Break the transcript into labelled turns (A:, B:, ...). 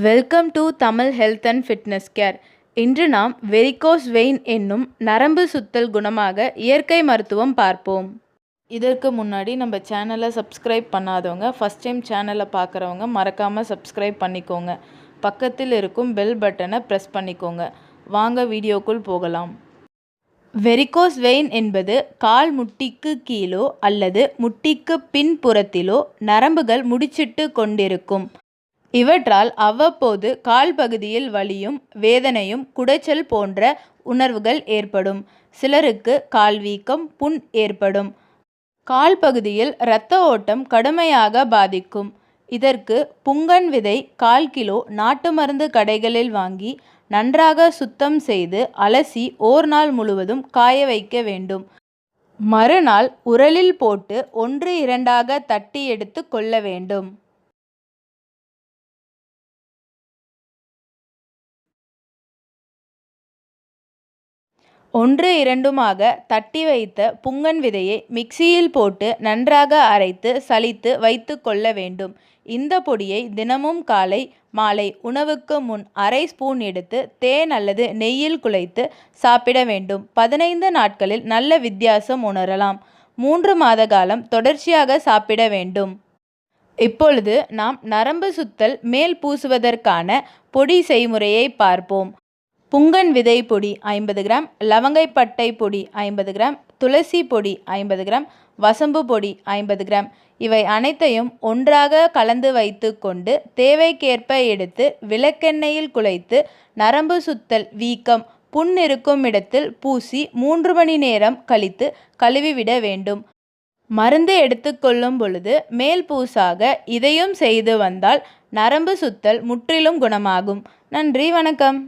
A: Welcome to Tamil health and fitness care இன்று நாம் varicose vein என்னும் நரம்பு சுத்தல் குணமாக இயற்கை மருத்துவம் பார்ப்போம். இதற்கு முன்னாடி நம்ம சேனலை சப்ஸ்கிரைப் பண்ணாதவங்க ஃபஸ்ட் டைம் சேனலை பார்க்குறவங்க மறக்காமல் சப்ஸ்கிரைப் பண்ணிக்கோங்க. பக்கத்தில் இருக்கும் பெல் பட்டனை ப்ரெஸ் பண்ணிக்கோங்க. வாங்க வீடியோக்குள் போகலாம். வெரிகோஸ் வெயின் என்பது கால் முட்டிக்கு கீழோ அல்லது முட்டிக்கு பின்புறத்திலோ நரம்புகள் முடிச்சிட்டு கொண்டிருக்கும். இவற்றால் அவ்வப்போது கால் பகுதியில் வலியும் வேதனையும் குடைச்சல் போன்ற உணர்வுகள் ஏற்படும். சிலருக்கு கால் வீக்கம் புண் ஏற்படும். கால் பகுதியில் இரத்த ஓட்டம் கடுமையாக பாதிக்கும். இதற்கு புங்கன் விதை கால் கிலோ நாட்டு மருந்து கடைகளில் வாங்கி நன்றாக சுத்தம் செய்து அலசி ஓர் நாள் முழுவதும் காய வைக்க வேண்டும். மறுநாள் உரலில் போட்டு ஒன்று இரண்டாக தட்டி எடுத்து கொள்ள வேண்டும். ஒன்று இரண்டுமாக தட்டி வைத்த புங்கன் விதையை மிக்சியில் போட்டு நன்றாக அரைத்து சலித்து வைத்து கொள்ள வேண்டும். இந்த பொடியை தினமும் காலை மாலை உணவுக்கு முன் அரை ஸ்பூன் எடுத்து தேன் அல்லது நெய்யில் குழைத்து சாப்பிட வேண்டும். பதினைந்து நாட்களில் நல்ல வித்தியாசம் உணரலாம். மூன்று மாத காலம் தொடர்ச்சியாக சாப்பிட வேண்டும். இப்பொழுது நாம் நரம்பு சுத்தல் மேல் பூசுவதற்கான பொடி செய்முறையை பார்ப்போம். புங்கன் விதை பொடி ஐம்பது கிராம் லவங்கைப்பட்டை பொடி ஐம்பது கிராம் துளசி பொடி ஐம்பது கிராம் வசம்பு பொடி ஐம்பது கிராம். இவை அனைத்தையும் ஒன்றாக கலந்து வைத்து கொண்டு தேவைக்கேற்ப எடுத்து விளக்கெண்ணெயில் குழைத்து நரம்பு சுத்தல் வீக்கம் புண் இருக்கும் இடத்தில் பூசி மூன்று மணி நேரம் கழித்து கழுவிவிட வேண்டும். மருந்து எடுத்துக்கொள்ளும் பொழுது மேல் பூசாக இதையும் செய்து வந்தால் நரம்பு சுத்தல் முற்றிலும் குணமாகும். நன்றி வணக்கம்.